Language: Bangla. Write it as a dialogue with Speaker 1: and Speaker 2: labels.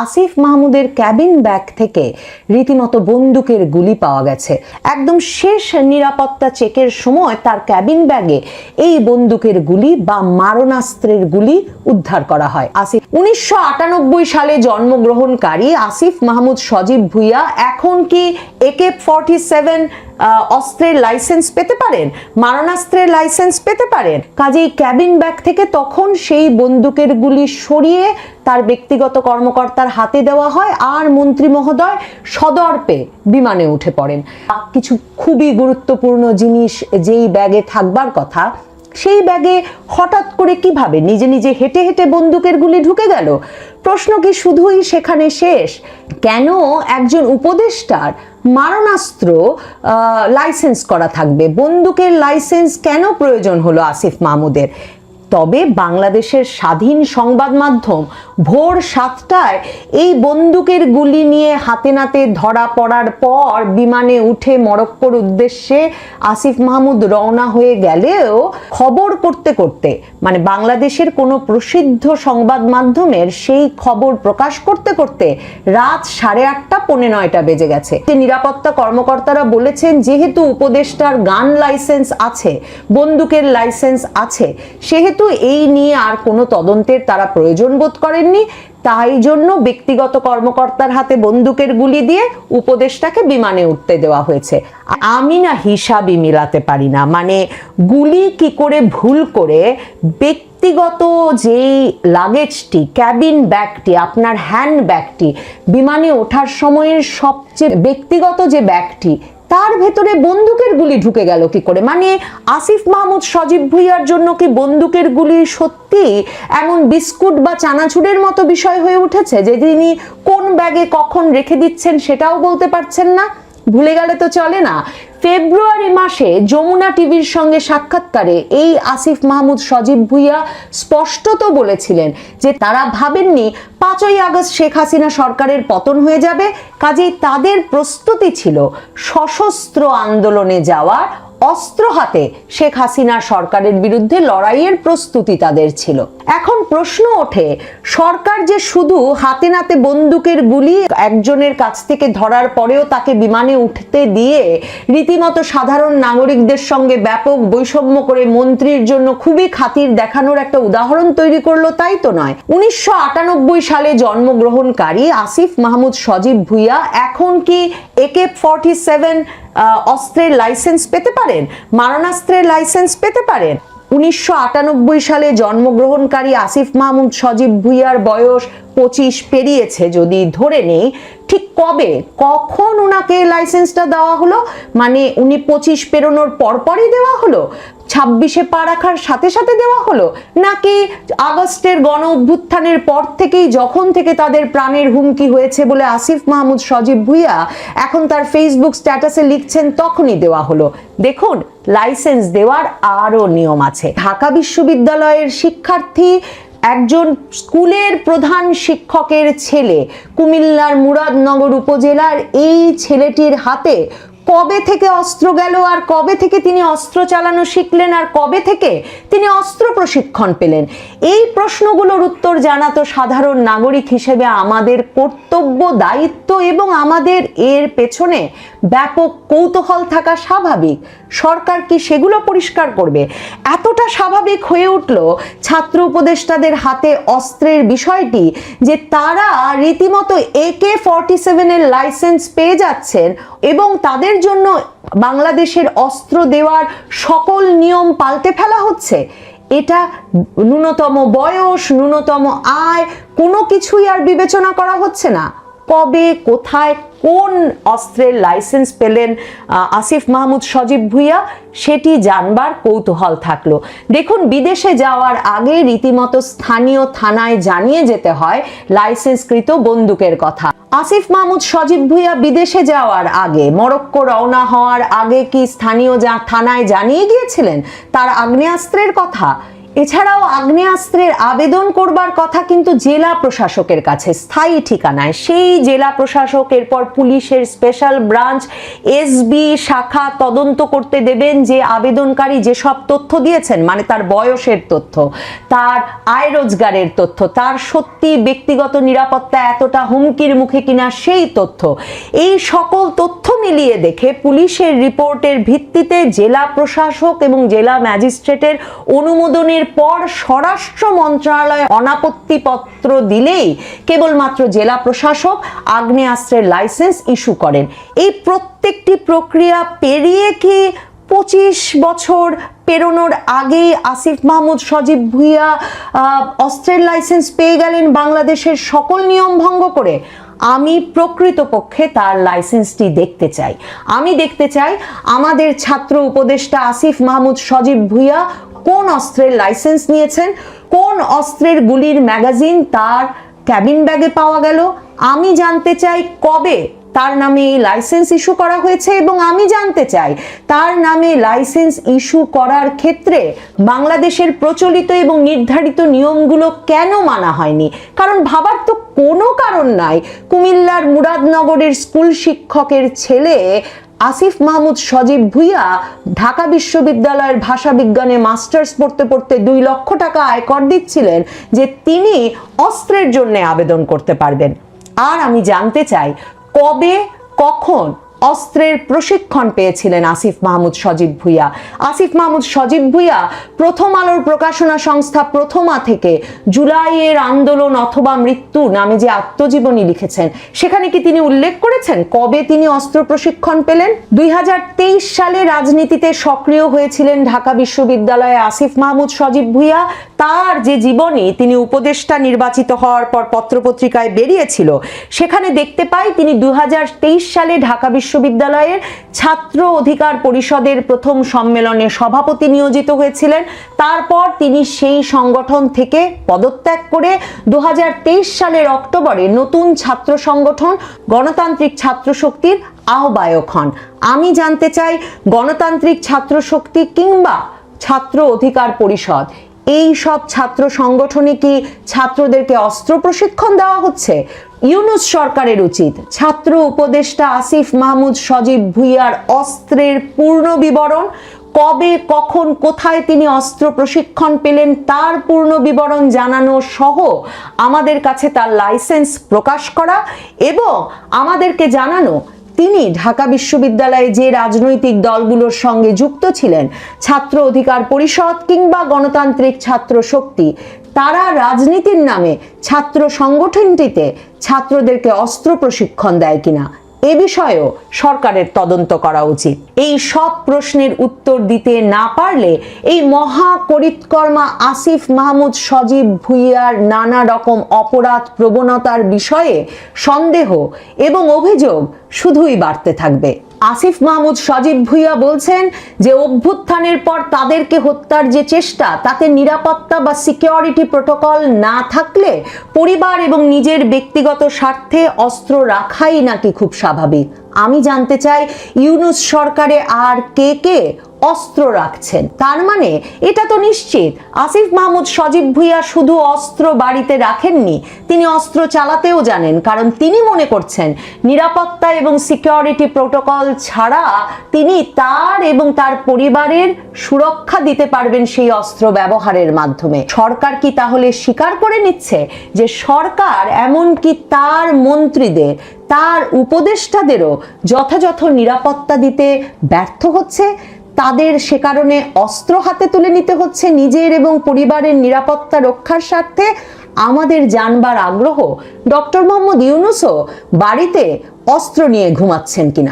Speaker 1: আসিফ মাহমুদের ক্যাবিন ব্যাগ থেকে রীতিমতো বন্দুকের গুলি পাওয়া গেছে। একদম শেষ নিরাপত্তা চেকের সময় তার ক্যাবিন ব্যাগে এই বন্দুকের গুলি বা মারণাস্ত্রের গুলি উদ্ধার করা হয়। আসিফ উনিশশো আটানব্বই সালে জন্মগ্রহণকারী আসিফ মাহমুদ সজীব ভুইয়া এখন কি একে ফর্টি সেভেন অস্ত্রের লাইসেন্স পেতে পারেন? মারণাস্ত্রের লাইসেন্স পেতে পারেন? কাজেই ক্যাবিন ব্যাগ থেকে তখন সেই বন্দুকের গুলি সরিয়ে তার ব্যক্তিগত কর্মকর্তার হাতে দেওয়া হয় আর মন্ত্রী মহোদয় সদর্পে বিমানে উঠে পড়েন। কিছু খুবই গুরুত্বপূর্ণ জিনিস যেই ব্যাগে থাকবার কথা, সেই ব্যাগে হঠাৎ করে কীভাবে নিজে নিজে হেঁটে হেঁটে বন্দুকের গুলি ঢুকে গেল? প্রশ্ন কি শুধুই সেখানে শেষ? কেন একজন উপদেষ্টার মারণাস্ত্র লাইসেন্স করা থাকবে? বন্দুকের লাইসেন্স কেন প্রয়োজন হলো আসিফ মাহমুদের? তবে বাংলাদেশের স্বাধীন সংবাদ মাধ্যম ভোর সাতটায় এই বন্দুকের গুলি নিয়ে হাতে নাতে ধরা পড়ার পর বিমানে উঠে মরক্কোর উদ্দেশ্যে আসিফ মাহমুদ রওনা হয়ে গেলেও খবর করতে করতে মানে বাংলাদেশের কোনো প্রসিদ্ধ সংবাদ মাধ্যমের সেই খবর প্রকাশ করতে করতে রাত সাড়ে আটটা পৌনে নয়টা বেজে গেছে। নিরাপত্তা কর্মকর্তারা বলেছেন, যেহেতু উপদেষ্টার গান লাইসেন্স আছে, বন্দুকের লাইসেন্স আছে, সেহেতু এই নিয়ে আর কোনো তদন্তের তারা প্রয়োজন বোধ করেননি। তাই জন্য ব্যক্তিগত কর্মকর্তার হাতে বন্দুকের গুলি দিয়ে উপদেষ্টাকে বিমানে উঠতে দেওয়া হয়েছে। আমি না হিসাবই মিলাতে পারি না। মানে গুলি কি করে ভুল করে ব্যক্তিগত যেই লাগেজটি, ক্যাবিন ব্যাগটি, আপনার হ্যান্ড ব্যাগটি, বিমানে ওঠার সময়ের সবচেয়ে ব্যক্তিগত যে ব্যাগটি তার ভেতরে বন্দুকের গুলি ঢুকে গেল কি করে? মানে আসিফ মাহমুদ, সজীব ভুইয়ার জন্য কি বন্দুকের গুলি সত্যি এমন বিস্কুট বা চানাচুরের মতো বিষয় হয়ে উঠেছে যে তিনি কোন ব্যাগে কখন রেখে দিচ্ছেন সেটাও বলতে পারছেন না? ভুলে গেলে তো চলে না। ফেব্রুয়ারি মাসে যমুনা টিভির সঙ্গে সাক্ষাৎকারে এই আসিফ মাহমুদ সজীব ভুইয়া স্পষ্টত বলেছিলেন যে তারা ভাবেননি পাঁচই আগস্ট শেখ হাসিনা সরকারের পতন হয়ে যাবে, কাজেই তাদের প্রস্তুতি ছিল সশস্ত্র আন্দোলনে যাওয়ার অস্ত্র হাতে শেখ হাসিনা সরকারের বিরুদ্ধে লড়াইয়ের প্রস্তুতি তাদের ছিল। এখন প্রশ্ন ওঠে, সরকার যে শুধু হাতে নাতে বন্দুকের গুলি একজনের কাছ থেকে ধরার পরেও তাকে বিমানে উঠতে দিয়ে রীতিমতো সাধারণ নাগরিকদের সঙ্গে ব্যাপক বৈষম্য করে মন্ত্রীর জন্য খুবই খাতির দেখানোর একটা উদাহরণ তৈরি করল, তাই তো নয়। উনিশশো সালে জন্মগ্রহণকারী আসিফ মাহমুদ সজীব ভুইয়া এখন কি একে ফর্টি সেভেন অস্ত্রের লাইসেন্স পেতে পারেন, মারণাস্ত্রের লাইসেন্স পেতে পারেন। উনিশশো আটানব্বই সালে জন্মগ্রহণকারী আসিফ মাহমুদ সজীব ভুইয়ার বয়স পঁচিশ পেরিয়েছে। যদি ধরে নেই ঠিক কবে, কখন ওনাকে লাইসেন্সটা দেওয়া হলো? মানে উনি পঁচিশ পেরোনোর পরপরই দেওয়া হলো? ছাব্বিশে পা রাখার সাথে সাথে দেওয়া হলো? নাকি আগস্টের গণ অভ্যুত্থানের পর থেকেই, যখন থেকে তাদের প্রাণের হুমকি হয়েছে বলে আসিফ মাহমুদ সজীব ভুইয়া এখন তার ফেসবুক স্ট্যাটাসে লিখছেন, তখনই দেওয়া হলো। দেখুন লাইসেন্স দেওয়ার আরও নিয়ম আছে। ঢাকা বিশ্ববিদ্যালয়ের শিক্ষার্থী একজন স্কুলের প্রধান শিক্ষকের ছেলে কুমিল্লার মুরাদনগর উপজেলার এই ছেলেটির হাতে কবে থেকে অস্ত্র গেল আর কবে থেকে তিনি অস্ত্র চালানো শিখলেন আর কবে থেকে তিনি অস্ত্র প্রশিক্ষণ পেলেন? এই প্রশ্নগুলোর উত্তর জানা তো সাধারণ নাগরিক হিসেবে আমাদের কর্তব্য, দায়িত্ব এবং আমাদের এর পেছনে ব্যাপক কৌতূহল থাকা স্বাভাবিক। সরকার কি সেগুলো পরিষ্কার করবে? এতটা স্বাভাবিক হয়ে উঠল ছাত্র উপদেষ্টাদের হাতে অস্ত্রের বিষয়টি যে তারা রীতিমতো একে ফর্টি সেভেনের লাইসেন্স পেয়ে যাচ্ছেন এবং তাদের জন্য বাংলাদেশের অস্ত্র দেওয়ার সকল নিয়ম পাল্টে ফেলা হচ্ছে। এটা ন্যূনতম বয়স, ন্যূনতম আয়, কোনো কিছুই আর বিবেচনা করা হচ্ছে না। কবে, কোথায়, কোন অস্ত্রের লাইসেন্স পেলেন আসিফ মাহমুদ, সজীব ভুইয়া, সেটি জানবার কৌতূহল থাকল। দেখুন, বিদেশে যাওয়ার আগে রীতিমতো স্থানীয় থানায় জানিয়ে যেতে হয় লাইসেন্সকৃত বন্দুকের কথা। আসিফ মাহমুদ, সজীব ভুইয়া বিদেশে যাওয়ার আগে, মরক্কো রওনা হওয়ার আগে কি স্থানীয় যা থানায় জানিয়ে গিয়েছিলেন? তার আগ্নেয়াস্ত্রের কথা? এছাড়াও আগ্নেয়াস্ত্রের আবেদন করবার কথা কিন্তু জেলা প্রশাসকের কাছে, স্থায়ী ঠিকানায়। সেই জেলা প্রশাসক, এরপর পুলিশের স্পেশাল ব্রাঞ্চ এসবি শাখা তদন্ত করতে দেবেন যে আবেদনকারী যেসব তথ্য দিয়েছেন মানে তার বয়সের তথ্য, তার আয় রোজগারের তথ্য, তার সত্যি ব্যক্তিগত নিরাপত্তা এতটা হুমকির মুখে কিনা সেই তথ্য, এই সকল তথ্য মিলিয়ে দেখে পুলিশের রিপোর্টের ভিত্তিতে জেলা প্রশাসক এবং জেলা ম্যাজিস্ট্রেটের অনুমোদনের পর স্বরাষ্ট্র মন্ত্রণালয় অনাপত্তি পত্র দিলেই কেবলমাত্র জেলা প্রশাসক আগ্নেয়াস্ত্রের লাইসেন্স ইস্যু করেন। এই প্রত্যেকটি প্রক্রিয়া পেরিয়ে কি পঁচিশ বছর পেরোনোর আগেই আসিফ মাহমুদ, সজীব ভুইয়া অস্ত্রের লাইসেন্স পেয়ে গেলেন বাংলাদেশের সকল নিয়ম ভঙ্গ করে। আমি প্রকৃতপক্ষে তার লাইসেন্সটি দেখতে চাই। আমি দেখতে চাই আমাদের ছাত্র উপদেষ্টা আসিফ মাহমুদ, সজীব ভুইয়া কোন অস্ত্রের লাইসেন্স নিয়েছেন, কোন অস্ত্রের গুলির ম্যাগাজিন তার ক্যাবিন ব্যাগে পাওয়া গেল, আমি জানতে চাই কবে তার নামে এই লাইসেন্স ইস্যু করা হয়েছে এবং আমি জানতে চাই তার নামে লাইসেন্স ইস্যু করার ক্ষেত্রে বাংলাদেশের প্রচলিত এবং নির্ধারিত নিয়মগুলো কেন মানা হয়নি? কারণ ভাবার তো কোনো কারণ নাই। কুমিল্লার মুরাদনগরের স্কুল শিক্ষকের ছেলে আসিফ মাহমুদ, সজীব ভুইয়া ঢাকা বিশ্ববিদ্যালয়ের ভাষা বিজ্ঞানে মাস্টার্স পড়তে পড়তে দুই লক্ষ টাকা আয়কর দিচ্ছিলেন যে তিনি অস্ত্রের জন্য আবেদন করতে পারবেন। আর আমি জানতে চাই, কবে, কখন অস্ত্রের প্রশিক্ষণ পেয়েছিলেন আসিফ মাহমুদ সজীব ভুইয়া। আসিফ মাহমুদ সজীব ভুইয়া প্রথম আলোর প্রকাশনা সংস্থা প্রথমা থেকে জুলাইয়ের আন্দোলন অথবা মৃত্যু নামে যে আত্মজীবনী লিখেছেন, সেখানে কি তিনি উল্লেখ করেছেন? কবে তিনি অস্ত্র প্রশিক্ষণ পেলেন? দুই সালে রাজনীতিতে সক্রিয় হয়েছিলেন ঢাকা বিশ্ববিদ্যালয়ে আসিফ মাহমুদ সজীব ভুইয়া। তার যে জীবনী, তিনি উপদেষ্টা নির্বাচিত হওয়ার পর পত্রপত্রিকায় বেরিয়েছিল, সেখানে দেখতে পাই তিনি দুই হাজার তেইশ সালে ঢাকা বিশ্ববিদ্যালয়ের ছাত্র অধিকার পরিষদের প্রথম সম্মেলনে সভাপতি নিয়োজিত হয়েছিলেন। তারপর তিনি সেই সংগঠন থেকে পদত্যাগ করে দু সালের অক্টোবরে নতুন ছাত্র সংগঠন গণতান্ত্রিক ছাত্র শক্তির আহ্বায়ক হন। আমি জানতে চাই, গণতান্ত্রিক ছাত্র শক্তি কিংবা ছাত্র অধিকার পরিষদ, এই সব ছাত্র সংগঠনে কি ছাত্রদেরকে অস্ত্র প্রশিক্ষণ দেওয়া হচ্ছে? ইউনুস সরকারের উচিত। ছাত্র উপদেষ্টা আসিফ মাহমুদ সজীব ভুইয়ার অস্ত্রের পূর্ণ বিবরণ। কবে, কখন, কোথায় তিনি অস্ত্র প্রশিক্ষণ পেলেন তার পূর্ণ বিবরণ জানানো সহ আমাদের কাছে তার লাইসেন্স প্রকাশ করা এবং আমাদেরকে জানানো তিনি ঢাকা বিশ্ববিদ্যালয়ে যে রাজনৈতিক দলগুলোর সঙ্গে যুক্ত ছিলেন, ছাত্র অধিকার পরিষদ কিংবা গণতান্ত্রিক ছাত্র শক্তি তারা রাজনীতির নামে ছাত্র সংগঠনটিতে ছাত্রদেরকে অস্ত্র প্রশিক্ষণ দেয় কিনা? এ বিষয়েও সরকারের তদন্ত করা উচিত। এই সব প্রশ্নের উত্তর দিতে না পারলে এই মহা করিতকর্মা আসিফ মাহমুদ, সজীব ভুইয়ার নানা রকম অপরাধ প্রবণতার বিষয়ে সন্দেহ এবং অভিযোগ শুধুই বাড়তে থাকবে। আসিফ মাহমুদ সজীব ভুইয়া বলছেন যে অভ্যুত্থানের পর তাদেরকে হত্যার যে চেষ্টা, তাতে নিরাপত্তা বা সিকিউরিটি প্রোটোকল না থাকলে পরিবার এবং নিজের ব্যক্তিগত স্বার্থে অস্ত্র রাখাই নাকি খুব স্বাভাবিক? আমি জানতে চাই, ইউনুস সরকারে আর কে কে অস্ত্র রাখছেন? তার মানে এটা তো নিশ্চিত। আসিফ মাহমুদ, সজীব ভুইয়া শুধু অস্ত্র বাড়িতে রাখেননি, তিনি অস্ত্র চালাতেও জানেন, কারণ তিনি মনে করছেন নিরাপত্তা এবং সিকিউরিটি প্রোটোকল ছাড়া তিনি তার এবং তার পরিবারের সুরক্ষা দিতে পারবেন সেই অস্ত্র ব্যবহারের মাধ্যমে। সরকার কি তাহলে স্বীকার করে নিচ্ছে যে সরকার এমনকি তার মন্ত্রীদের তার উপদেষ্টাদেরও যথাযথ নিরাপত্তা দিতে ব্যর্থ হচ্ছে। তাদের সে কারণে অস্ত্র হাতে তুলে নিতে হচ্ছে নিজের এবং পরিবারের নিরাপত্তা রক্ষার স্বার্থে। আমাদের জানবার আগ্রহ ডক্টর মোহাম্মদ ইউনুসও বাড়িতে অস্ত্র নিয়ে ঘুমাচ্ছেন কিনা।